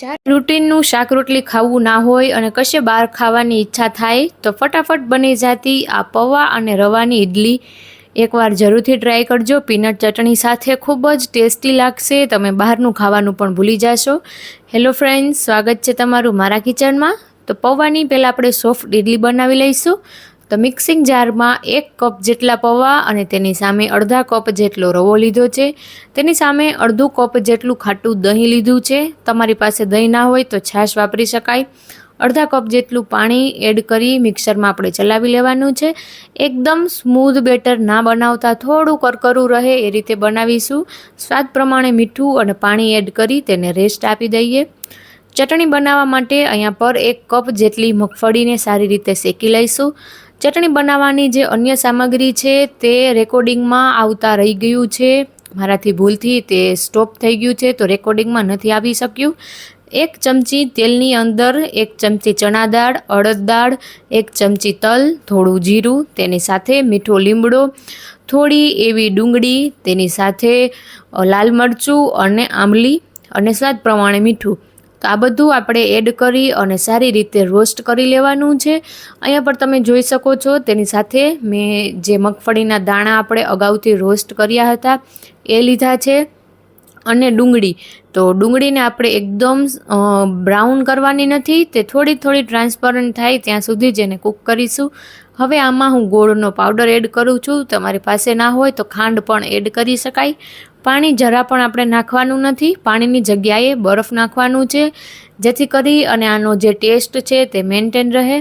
જ્યારે રૂટીનનું શાક રોટલી ખાવું ના હોય અને કશે બહાર ખાવાની ઈચ્છા થાય, તો ફટાફટ બની જતી આ પૌવા અને રવાની ઇડલી એકવાર જરૂરથી ટ્રાય કરજો. પીનટ ચટણી સાથે ખૂબ જ ટેસ્ટી લાગશે. તમે બહારનું ખાવાનું પણ ભૂલી જશો. હેલો ફ્રેન્ડ્સ, સ્વાગત છે તમારું મારા કિચનમાં. તો પૌવાની પહેલાં આપણે સોફ્ટ ઇડલી બનાવી લઈશું. તો મિક્સિંગ જારમાં એક કપ જેટલા પૌવા અને તેની સામે અડધા કપ જેટલો રવો લીધો છે. તેની સામે અડધું કપ જેટલું ખાટું દહીં લીધું છે. તમારી પાસે દહીં ના હોય તો છાશ વાપરી શકાય. અડધા કપ જેટલું પાણી એડ કરી મિક્સરમાં આપણે ચલાવી લેવાનું છે. એકદમ સ્મૂધ બેટર ના બનાવતા થોડું કરકરું રહે એ રીતે બનાવીશું. સ્વાદ પ્રમાણે મીઠું અને પાણી એડ કરી તેને રેસ્ટ આપી દઈએ. ચટણી બનાવવા માટે અહીંયા પર એક કપ જેટલી મગફળીને સારી રીતે શેકી લઈશું. ચટણી બનાવવાની જે અન્ય સામગ્રી છે તે રેકોર્ડિંગમાં આવતા રહી ગયું છે. મારાથી ભૂલથી તે સ્ટોપ થઈ ગયું છે, તો રેકોર્ડિંગમાં નથી આવી શક્યું. એક ચમચી તેલની અંદર એક ચમચી ચણા દાળ, અડદ દાળ, એક ચમચી તલ, થોડું જીરું, તેની સાથે મીઠો લીમડો, થોડી એવી ડુંગળી, તેની સાથે લાલ મરચું અને આંબલી અને સ્વાદ પ્રમાણે મીઠું. તો આ બધું આપણે એડ કરી અને સારી રીતે રોસ્ટ કરી લેવાનું છે. અહીંયા પર તમે જોઈ શકો છો, તેની સાથે મેં જે મગફળીના દાણા આપણે અગાઉથી રોસ્ટ કર્યા હતા, એ લીધા છે અને ડુંગળી. તો ડુંગળીને આપણે એકદમ બ્રાઉન કરવાની નથી, તે થોડી થોડી ટ્રાન્સપરન્ટ થાય, ત્યાં સુધી જ એને કૂક કરીશું. હવે આમાં હું ગોળનો પાવડર એડ કરું છું, તમારી પાસે ના હોય તો ખાંડ પણ એડ કરી શકાય. પાણી જરા પણ આપણે નાખવાનું નથી. પાણીની જગ્યાએ બરફ નાખવાનું છે, જેથી કરી અને આનો જે ટેસ્ટ છે તે મેન્ટેન રહે.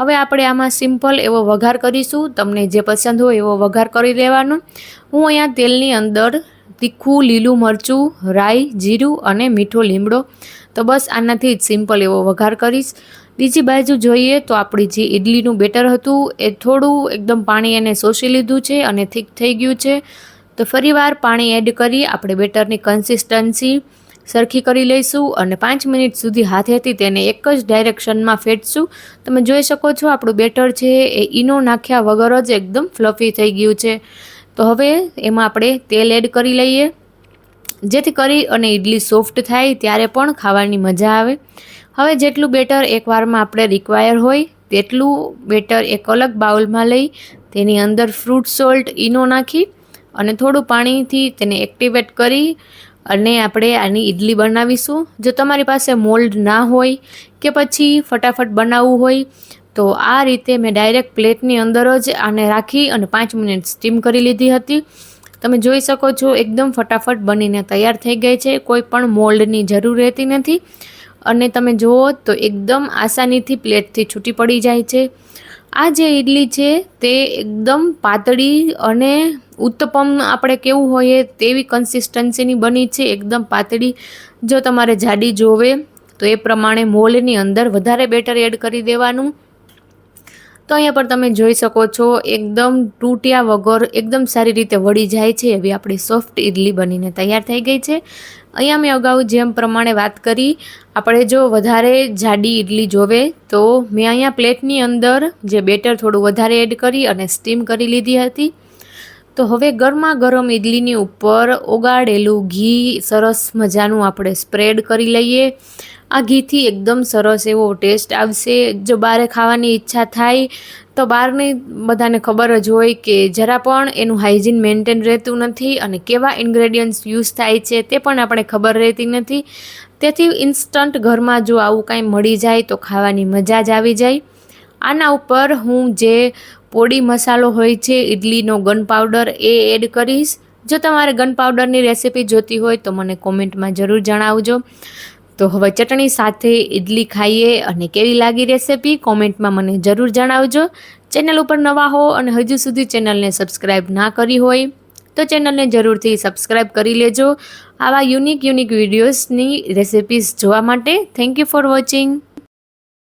હવે આપણે આમાં સિમ્પલ એવો વઘાર કરીશું. તમને જે પસંદ હોય એવો વઘાર કરી લેવાનો. હું અહીંયા તેલની અંદર તીખું, લીલું મરચું, રાઈ, જીરું અને મીઠો લીમડો. તો બસ આનાથી જ સિમ્પલ એવો વઘાર કરીશ. બીજી બાજુ જોઈએ તો આપણી જે ઇડલીનું બેટર હતું, એ થોડું એકદમ પાણી એને શોષી લીધું છે અને થીક થઈ ગયું છે. તો ફરીવાર પાણી એડ કરી આપણે બેટરની કન્સિસ્ટન્સી સરખી કરી લઈશું અને પાંચ મિનિટ સુધી હાથેથી તેને એક જ ડાયરેક્શનમાં ફેટશું. તમે જોઈ શકો છો આપણું બેટર છે એ ઈનો નાખ્યા વગર જ એકદમ ફ્લફી થઈ ગયું છે. તો હવે એમાં આપણે તેલ એડ કરી લઈએ. જેથી કરી અને ઇડલી સોફ્ટ થાય ત્યારે પણ ખાવાની મજા આવે. હવે જેટલું બેટર એકવારમાં આપણે રિક્વાયર હોય તેટલું બેટર એક અલગ બાઉલમાં લઈ તેની અંદર ફ્રૂટ સોલ્ટ ઈનો નાખી અને થોડું પાણીથી તેને એક્ટિવેટ કરી અને આપણે આની ઇડલી બનાવીશું. જો તમારી પાસે મોલ્ડ ના હોય કે પછી ફટાફટ બનાવવું હોય, તો આ રીતે મેં ડાયરેક્ટ પ્લેટની અંદર જ આને રાખી અને પાંચ મિનિટ સ્ટીમ કરી લીધી હતી. તમે જોઈ શકો છો, એકદમ ફટાફટ બનીને તૈયાર થઈ ગઈ છે. કોઈ પણ મોલ્ડની જરૂર રહેતી નથી. અને તમે જુઓ તો એકદમ આસાનીથી પ્લેટથી છૂટી પડી જાય છે. આ જે ઇડલી છે તે એકદમ પાતળી અને ઉત્તપમ આપણે કેવું હોઈએ તેવી કન્સિસ્ટન્સીની બની છે, એકદમ પાતળી. જો તમારે જાડી જોવે તો એ પ્રમાણે મોલની અંદર વધારે બેટર એડ કરી દેવાનું. તો અહીંયા પર તમે જોઈ શકો છો, એકદમ તૂટ્યા વગર એકદમ સારી રીતે વળી જાય છે એવી આપણી સોફ્ટ ઇડલી બનીને તૈયાર થઈ ગઈ છે. અહીંયા મેં અગાઉ જેમ પ્રમાણે વાત કરી, આપણે જો વધારે જાડી ઇડલી જોવે, તો મેં અહીંયા પ્લેટની અંદર જે બેટર થોડું વધારે એડ કરી અને સ્ટીમ કરી લીધી હતી. તો હવે ગરમા ગરમ ઇડલીની ઉપર ઓગાળેલું ઘી સરસ મજાનું આપણે સ્પ્રેડ કરી લઈએ. આ ઘીથી એકદમ સરસ એવો ટેસ્ટ આવશે. જો બહારે ખાવાની ઈચ્છા થાય, તો બહારની બધાને ખબર જ હોય કે જરા પણ એનું હાઇજીન મેન્ટેન રહેતું નથી અને કેવા ઇન્ગ્રેડિયન્ટ્સ યુઝ થાય છે તે પણ આપણે ખબર રહેતી નથી. તેથી ઇન્સ્ટન્ટ ઘરમાં જો આવું કાંઈ મળી જાય, તો ખાવાની મજા જ આવી જાય. આના ઉપર હું જે પોડી મસાલો હોય છે ઇડલીનો ગન પાવડર એ એડ કરીશ. જો તમારે ગન પાવડરની રેસિપી જોતી હોય, તો મને કોમેન્ટમાં જરૂર જણાવજો. તો હવે ચટણી સાથે ઇડલી ખાઈએ અને કેવી લાગી રેસિપી કોમેન્ટમાં મને જરૂર જણાવજો. ચેનલ ઉપર નવા હો અને હજુ સુધી ચેનલને સબસ્ક્રાઈબ ના કરી હોય તો ચેનલને જરૂરથી સબસ્ક્રાઈબ કરી લેજો. આવા યુનિક યુનિક વિડીયોઝની રેસિપીઝ જોવા માટે થેન્ક યુ ફોર વોચિંગ.